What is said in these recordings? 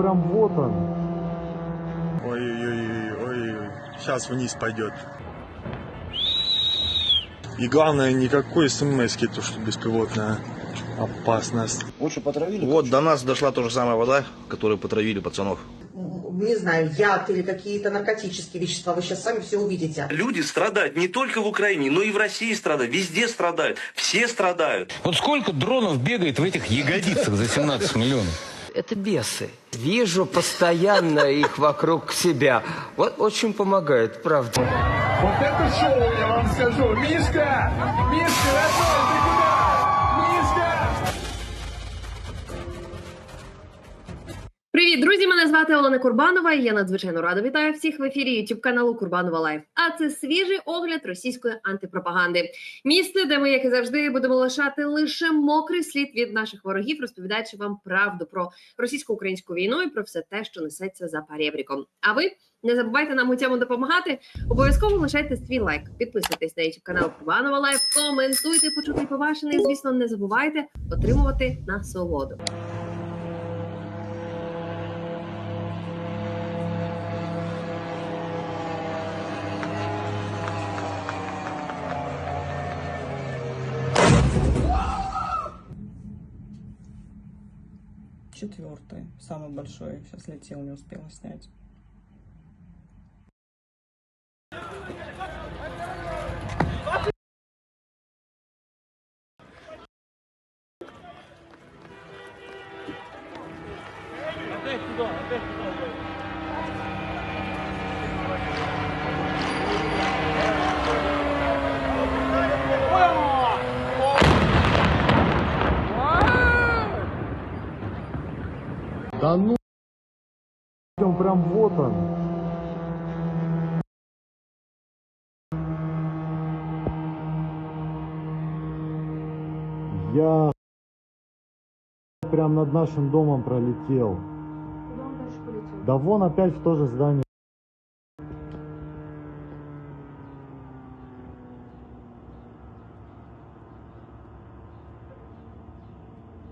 прям вот он. Ой-ой-ой, сейчас вниз пойдет. И главное, никакой смс то, что беспилотная опасность. Лучше потравили? Вот до нас дошла та же самая вода, которую потравили пацанов. не знаю, яд или какие-то наркотические вещества. Вы сейчас сами все увидите. Люди страдают не только в Украине, но и в России страдают. Везде страдают. Все страдают. Вот сколько дронов бегает в этих ягодицах за 17 миллионов? Это бесы. Вижу постоянно их вокруг себя. Вот очень помогает, правда. Вот это шоу, я вам скажу. Мишка! Мишка, родной, Друзі! Мене звати Олена Курбанова. і Я надзвичайно рада вітаю всіх в ефірі youtube каналу Курбанова Лайф. А це свіжий огляд російської антипропаганди. Місце, де ми, як і завжди, будемо лишати лише мокрий слід від наших ворогів, розповідаючи вам правду про російсько-українську війну і про все те, що несеться за парєбріком. А ви не забувайте нам у цьому допомагати. Обов'язково лишайте свій лайк, підписуйтесь на youtube канал Курбанова Лайф, коментуйте, почутий побачений. Звісно, не забувайте отримувати насолоду. Четвертый, самый большой. Сейчас летел, не успела снять. Прям вот он. Я прям над нашим домом пролетел. Да вон опять в то же здание.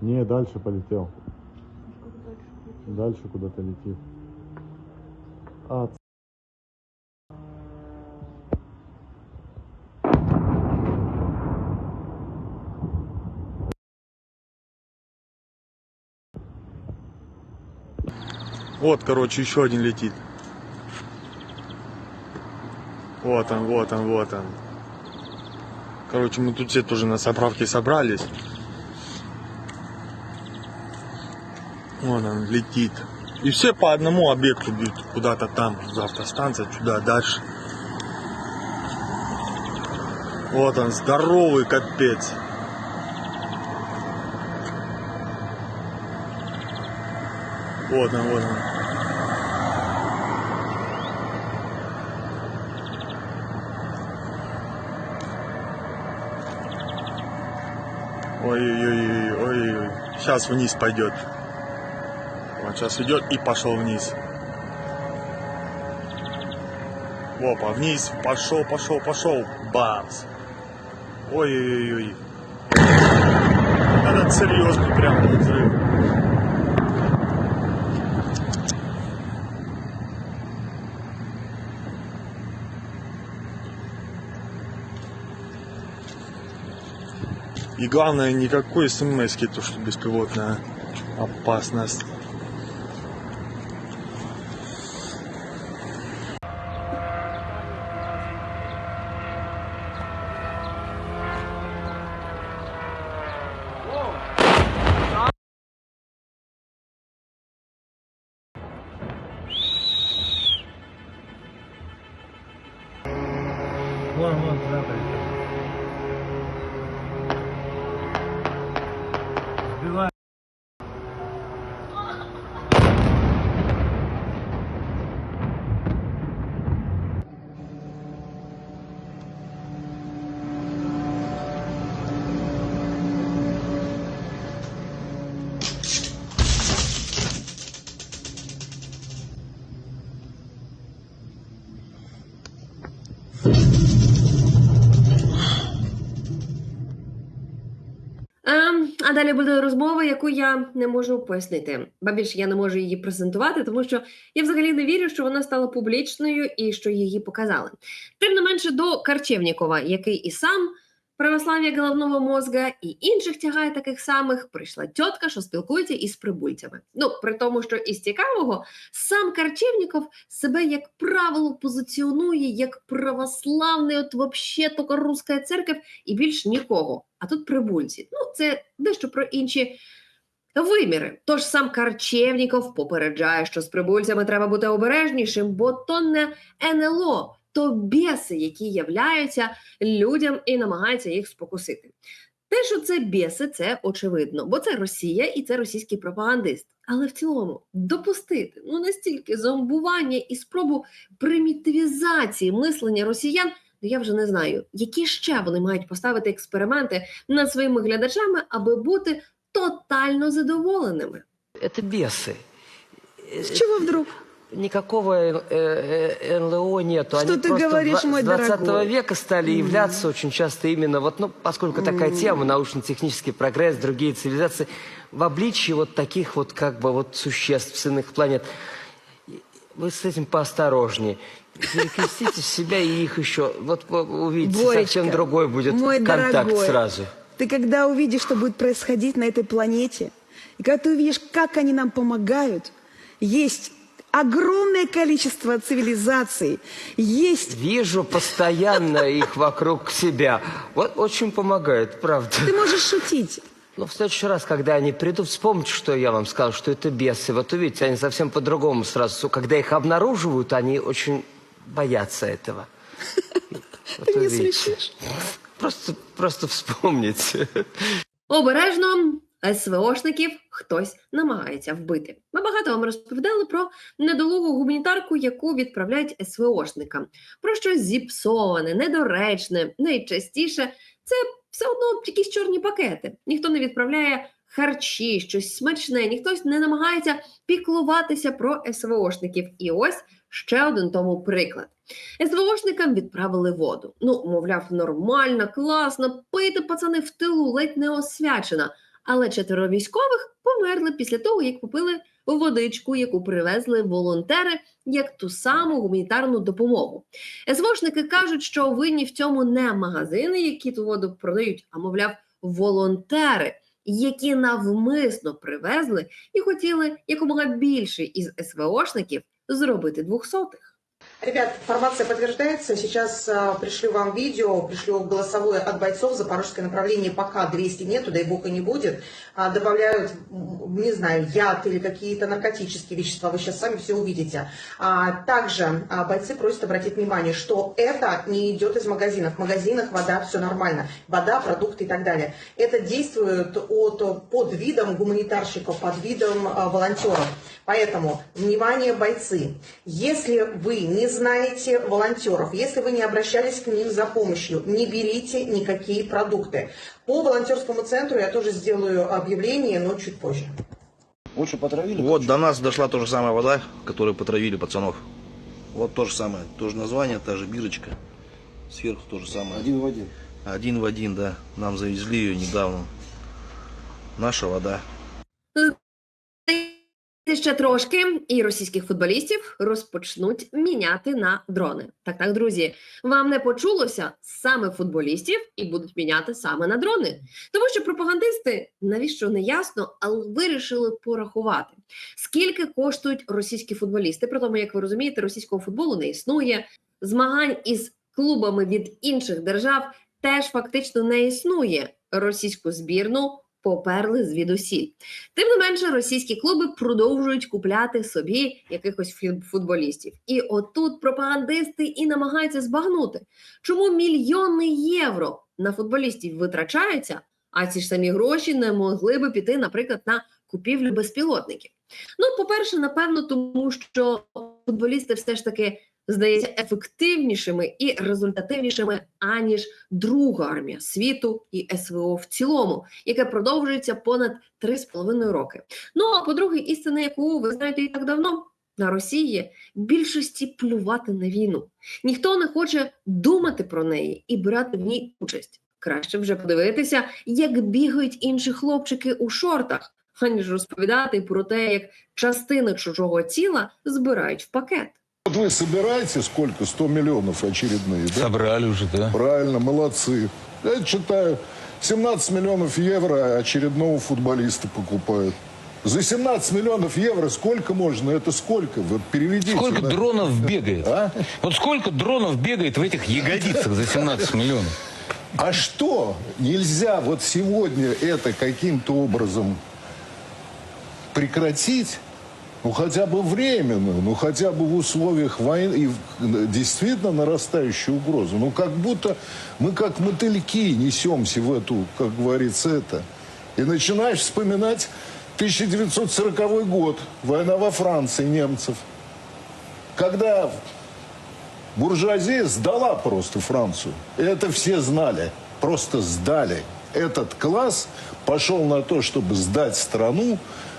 Не, дальше полетел. Дальше куда-то летит. А, ц- Вот, короче, еще один летит. Вот он, вот он, вот он. Короче, мы тут все тоже на заправке собрались. Вон он летит. И все по одному объекту бьют куда-то там, за автостанция, сюда, дальше. Вот он, здоровый капец. Вот он, вот он. Ой-ой-ой, ой-ой. Сейчас вниз пойдет. Вот сейчас идет и пошел вниз. Опа, вниз, пошел, пошел, пошел. Бамс. Ой-ой-ой. Этот серьезный прям взрыв. И главное, никакой смс то, что беспилотная опасность. Вот, вот. А далі буде розмова, яку я не можу пояснити. Ба більше я не можу її презентувати, тому що я взагалі не вірю, що вона стала публічною і що її показали. Тим не менше, до Карчевнікова, який і сам православ'я головного мозга, і інших тягає таких самих, прийшла тітка, що спілкується із прибульцями. Ну при тому, що із цікавого сам Карчевніков себе, як правило, позиціонує як православний, от вообще тільки руська церква і більш нікого. А тут прибульці. Ну, це дещо про інші виміри. Тож сам Карчевніков попереджає, що з прибульцями треба бути обережнішим, бо то не НЛО, то біси, які являються людям і намагаються їх спокусити. Те, що це біси, це очевидно, бо це Росія і це російський пропагандист. Але в цілому допустити ну настільки зомбування і спробу примітивізації мислення росіян. Ну я вже не знаю, які ще вони мають поставити експерименти над своїми глядачами, аби бути тотально задоволеними. Это бесы. С чего вдруг? Никакого э, э, НЛО нету. Что Они ты говоришь, мой 20 дорогой? века стали являться очень часто именно, вот, ну, поскольку такая тема, научно-технический прогресс, другие цивилизации, в обличии вот таких вот как бы вот существ с иных планет. Вы с этим поосторожнее. Перекрестите себя и их еще. Вот увидите, Боречка, совсем другой будет мой контакт дорогой, сразу. Ты когда увидишь, что будет происходить на этой планете, и когда ты увидишь, как они нам помогают, есть огромное количество цивилизаций, есть... Вижу постоянно их вокруг себя. Вот очень помогает, правда. Ты можешь шутить. Но в следующий раз, когда они придут, вспомните, что я вам сказал, что это бесы. Вот увидите, они совсем по-другому сразу. Когда их обнаруживают, они очень боятся этого. Вот Ты увидите. смешишь. Просто, просто вспомните. Обережно СВОшників хтось намагається вбити. Ми багато вам розповідали про недолугу гуманітарку, яку відправляють СВОшникам. Про щось зіпсоване, недоречне, найчастіше це все одно якісь чорні пакети. Ніхто не відправляє харчі, щось смачне, ніхто не намагається піклуватися про СВОшників. І ось ще один тому приклад. СВОшникам відправили воду. Ну, мовляв, нормально, класно, пийте пацани в тилу, ледь не освячена. Але четверо військових померли після того, як попили водичку, яку привезли волонтери, як ту саму гуманітарну допомогу. СВОшники кажуть, що винні в цьому не магазини, які ту воду продають, а мовляв, волонтери, які навмисно привезли і хотіли якомога більше із СВОшників зробити двохсотих. Ребят, информация подтверждается. Сейчас а, пришлю вам видео, пришлю голосовое от бойцов. Запорожское направление пока 200 нету, дай бог и не будет. А, добавляют, не знаю, яд или какие-то наркотические вещества. Вы сейчас сами все увидите. А, также а, бойцы просят обратить внимание, что это не идет из магазинов. В магазинах вода, все нормально. Вода, продукты и так далее. Это действует от, под видом гуманитарщиков, под видом волонтеров. Поэтому, внимание, бойцы, если вы не знаете волонтеров, если вы не обращались к ним за помощью, не берите никакие продукты. По волонтерскому центру я тоже сделаю объявление, но чуть позже. Больше потравили? Вот до нас дошла та же самая вода, которой потравили пацанов. Вот то же самое, то же название, та же бирочка. Сверху то же самое. Один в один? Один в один, да. Нам завезли ее недавно. Наша вода. Ще трошки, і російських футболістів розпочнуть міняти на дрони. Так, так, друзі, вам не почулося саме футболістів і будуть міняти саме на дрони. Тому що пропагандисти, навіщо не ясно, але вирішили порахувати, скільки коштують російські футболісти. При тому, як ви розумієте, російського футболу не існує. Змагань із клубами від інших держав теж фактично не існує. Російську збірну поперли звідусіль. Тим не менше, російські клуби продовжують купляти собі якихось футболістів. І отут пропагандисти і намагаються збагнути, чому мільйони євро на футболістів витрачаються, а ці ж самі гроші не могли би піти, наприклад, на купівлю безпілотників. Ну, по-перше, напевно, тому що футболісти все ж таки здається ефективнішими і результативнішими аніж друга армія світу і СВО в цілому, яке продовжується понад 3,5 роки. Ну а по-друге, істина, яку ви знаєте і так давно. На Росії більшості плювати на війну. Ніхто не хоче думати про неї і брати в ній участь. Краще вже подивитися, як бігають інші хлопчики у шортах, аніж розповідати про те, як частини чужого тіла збирають в пакет. Вот вы собираете сколько? 100 миллионов очередные, да? Собрали уже, да? Правильно, молодцы. Я читаю, 17 миллионов евро очередного футболиста покупают. За 17 миллионов евро сколько можно? Это сколько? Вот переведите. Сколько да. дронов бегает? А? Вот сколько дронов бегает в этих ягодицах за 17 миллионов? А что? Нельзя вот сегодня это каким-то образом прекратить? Ну, хотя бы временно, ну, хотя бы в условиях войны и действительно нарастающей угрозы. Ну, как будто мы как мотыльки несемся в эту, как говорится, это. И начинаешь вспоминать 1940 год, война во Франции немцев. Когда буржуазия сдала просто Францию. Это все знали. Просто сдали. Этот класс пошел на то, чтобы сдать страну,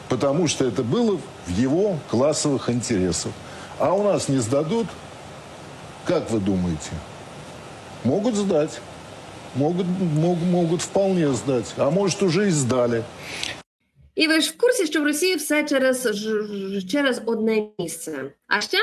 потому что это было в его классовых интересах. А у нас не сдадут, как вы думаете? Могут сдать. Могут, мог- могут вполне сдать. А может, уже и сдали. І ви ж в курсі, що в Росії все через через одне місце. А ще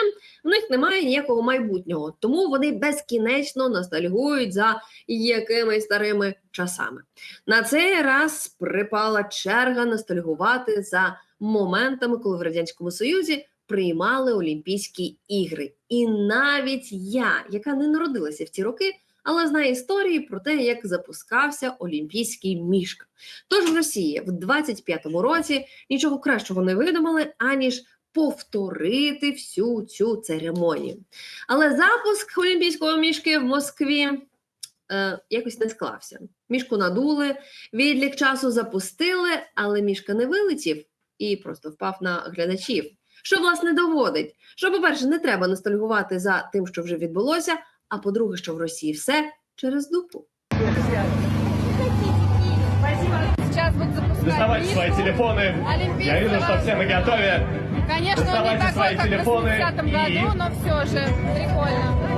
в них немає ніякого майбутнього, тому вони безкінечно ностальгують за якимись старими часами. На цей раз припала черга ностальгувати за моментами, коли в радянському союзі приймали Олімпійські ігри. І навіть я, яка не народилася в ті роки, але знає історії про те, як запускався Олімпійський мішка. Тож в Росії в 25-му році нічого кращого не видумали, аніж повторити всю цю церемонію. Але запуск Олімпійського мішки в Москві е, якось не склався. Мішку надули, відлік часу запустили, але мішка не вилетів і просто впав на глядачів. Що власне доводить, що, по-перше, не треба ностальгувати за тим, що вже відбулося. А по-друге, що в Росії все через дупу. Сейчас будут запускать Доставайте свои мишку. телефоны. Я вижу, что все наготове. Конечно, он не Доставайте такой, свои как телефоны в 80 и- году, но все же прикольно.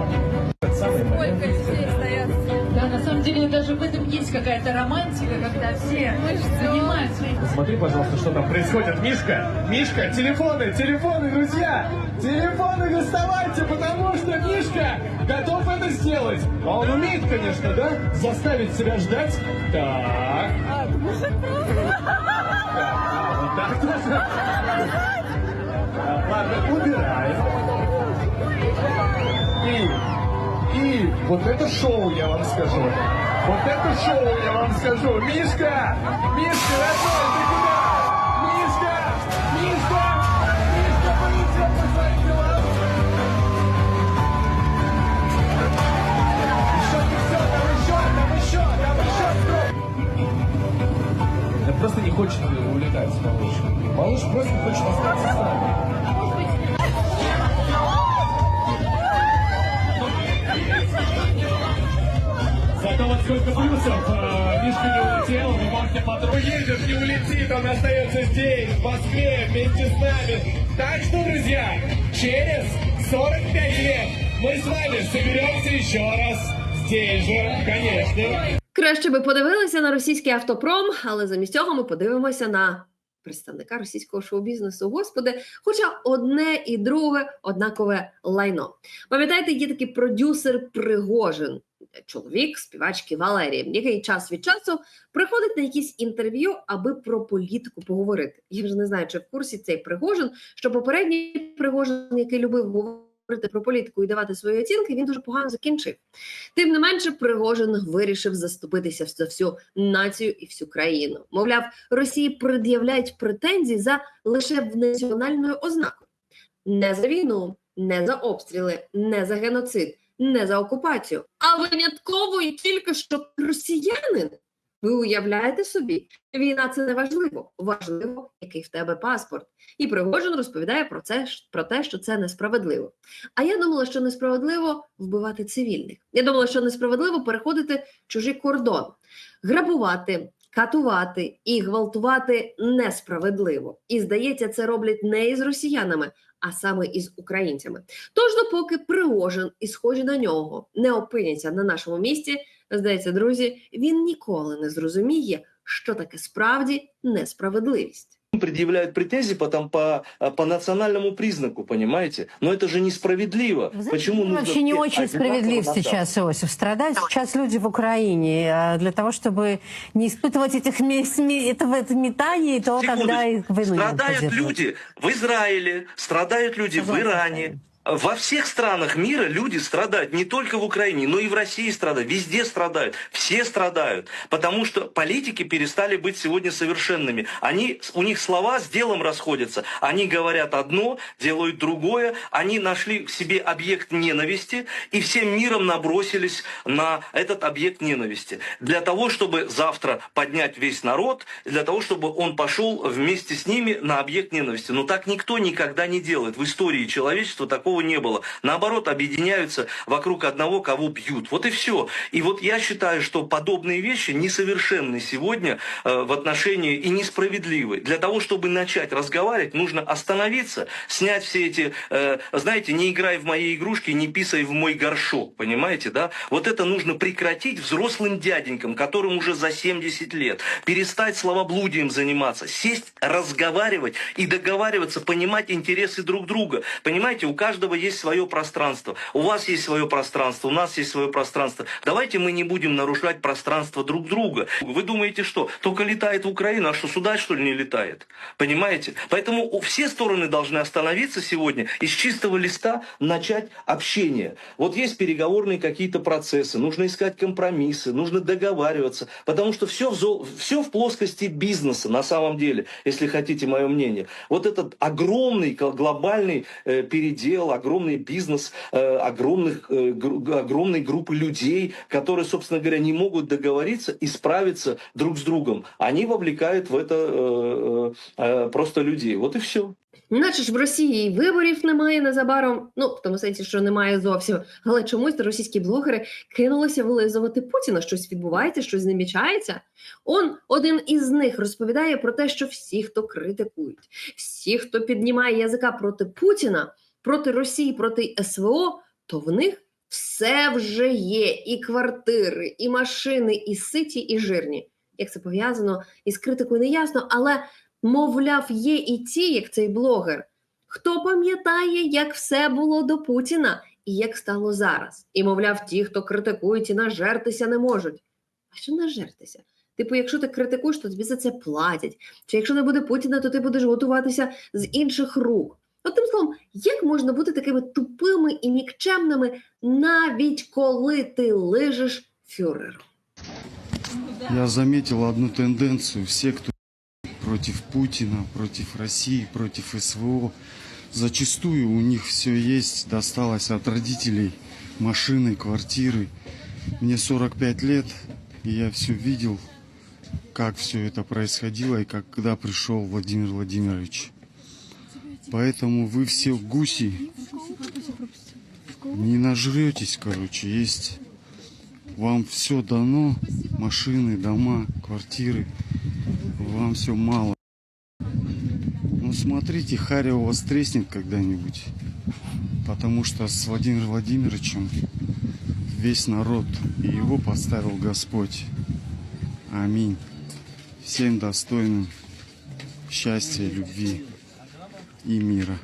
Какая-то романтика, когда все Мы ждем. занимают свои Смотри, пожалуйста, что там происходит. Мишка, Мишка, телефоны, телефоны, друзья! Телефоны доставайте, потому что Мишка готов это сделать. А он умеет, конечно, да? Заставить себя ждать. Так. Да, вот так тоже. Так, Ладно, убираем. И, и вот это шоу, я вам скажу. Вот это шоу, я вам скажу. Мишка! Мишка, родной, ты куда? Мишка! Мишка! Мишка полетел по своим делам! Еще не там еще, там еще, там еще! Да просто не хочет улетать малыш. Малыш просто хочет остаться с нами. Зато вот сколько плюсов. э, Мишка не улетел, вы можете потом... Уедет, не улетит, он остается здесь, в Москве, вместе с нами. Так что, друзья, через 45 лет мы с вами соберемся еще раз здесь же, конечно. Краще би подивилися на російський автопром, але замість цього ми подивимося на представника російського шоу-бізнесу. Господи, хоча одне і друге однакове лайно. Пам'ятаєте, є такий продюсер Пригожин, чоловік співачки Валерії, який час від часу приходить на якісь інтерв'ю, аби про політику поговорити. Я вже не знаю, чи в курсі цей Пригожин, що попередній Пригожин, який любив говорити про політику і давати свої оцінки, він дуже погано закінчив. Тим не менше, Пригожин вирішив заступитися за всю націю і всю країну. Мовляв, Росії пред'являють претензії за лише національною ознакою. Не за війну, не за обстріли, не за геноцид, не за окупацію, а винятково і тільки що росіянин. Ви уявляєте собі, війна це не важливо. Важливо, який в тебе паспорт. І Пригожин розповідає про це про те, що це несправедливо. А я думала, що несправедливо вбивати цивільних. Я думала, що несправедливо переходити чужий кордон, грабувати, катувати і гвалтувати несправедливо. І здається, це роблять не із росіянами, а саме із українцями. Тож, допоки Пригожин і схожі на нього не опиняться на нашому місці, Здається, друзі, він ніколи не зрозуміє, що таке справді несправедливість. предъявляют претензии потом по, а, по национальному признаку, понимаете? Но это же несправедливо. Почему нужно Вообще не всех очень одинаково справедлив наказывать? сейчас, Иосиф. Страдают сейчас люди в Украине. а Для того, чтобы не испытывать этих, ме- сме- этого, это метание, то тогда их вынудят Страдают поддерживать. люди в Израиле, страдают люди в Согласна с Иране. Во всех странах мира люди страдают, не только в Украине, но и в России страдают, везде страдают, все страдают, потому что политики перестали быть сегодня совершенными. Они, у них слова с делом расходятся, они говорят одно, делают другое, они нашли в себе объект ненависти и всем миром набросились на этот объект ненависти. Для того, чтобы завтра поднять весь народ, для того, чтобы он пошел вместе с ними на объект ненависти. Но так никто никогда не делает. В истории человечества такого не было. Наоборот, объединяются вокруг одного, кого бьют. Вот и все. И вот я считаю, что подобные вещи несовершенны сегодня э, в отношении и несправедливы. Для того, чтобы начать разговаривать, нужно остановиться, снять все эти, э, знаете, не играй в мои игрушки, не писай в мой горшок, понимаете, да? Вот это нужно прекратить взрослым дяденькам, которым уже за 70 лет. Перестать словоблудием заниматься, сесть, разговаривать и договариваться, понимать интересы друг друга. Понимаете, у каждого есть свое пространство. У вас есть свое пространство, у нас есть свое пространство. Давайте мы не будем нарушать пространство друг друга. Вы думаете, что только летает в Украину, а что сюда, что ли, не летает? Понимаете? Поэтому все стороны должны остановиться сегодня и с чистого листа начать общение. Вот есть переговорные какие-то процессы, нужно искать компромиссы, нужно договариваться, потому что все в, зо- все в плоскости бизнеса на самом деле, если хотите мое мнение. Вот этот огромный гл- глобальный э, передел, огромный бизнес, э, огромных, э, гру- г- огромной группы людей, которые, собственно говоря, не могут договориться и справиться друг с другом. Они вовлекают в это э, э, э, просто людей. Вот и все. Наче ж в Росії і виборів немає незабаром, ну в тому сенсі, що немає зовсім. Але чомусь російські блогери кинулися вилизувати Путіна. Щось відбувається, щось намічається. Он один із них розповідає про те, що всі, хто критикують, всі, хто піднімає язика проти Путіна, проти Росії, проти СВО, то в них все вже є: і квартири, і машини, і ситі, і жирні. Як це пов'язано із критикою, не ясно, але мовляв, є і ті, як цей блогер. Хто пам'ятає, як все було до Путіна і як стало зараз? І мовляв, ті, хто критикують і нажертися не можуть. А що нажертися? Типу, якщо ти критикуєш, то тобі за це платять. Чи якщо не буде Путіна, то ти будеш готуватися з інших рук. Одним словом, як можна бути такими тупими і нікчемними, навіть коли ти лижеш фюреру? Я заметил одну тенденцию. Все, кто против Путина, против России, против СВО, зачастую у них все есть, досталось от родителей, машины, квартиры. Мне 45 лет, и я все видел, как все это происходило и как, когда пришел Владимир Владимирович. Поэтому вы все гуси не нажретесь, короче, есть вам все дано, машины, дома, квартиры, вам все мало. Ну смотрите, Харя у вас треснет когда-нибудь, потому что с Владимиром Владимировичем весь народ, и его поставил Господь. Аминь. Всем достойным счастья, любви и мира.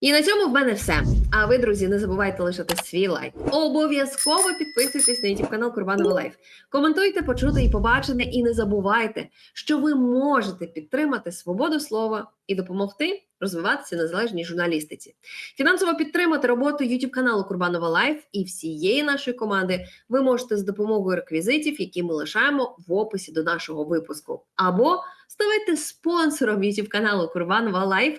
І на цьому в мене все. А ви, друзі, не забувайте лишити свій лайк. Обов'язково підписуйтесь на YouTube канал Курбанова Лайф. Коментуйте, почути і побачене, і не забувайте, що ви можете підтримати свободу слова і допомогти розвиватися незалежній журналістиці. Фінансово підтримати роботу YouTube каналу Курбанова Лайф і всієї нашої команди ви можете з допомогою реквізитів, які ми лишаємо в описі до нашого випуску, або ставайте спонсором YouTube каналу Курбанова Лайф.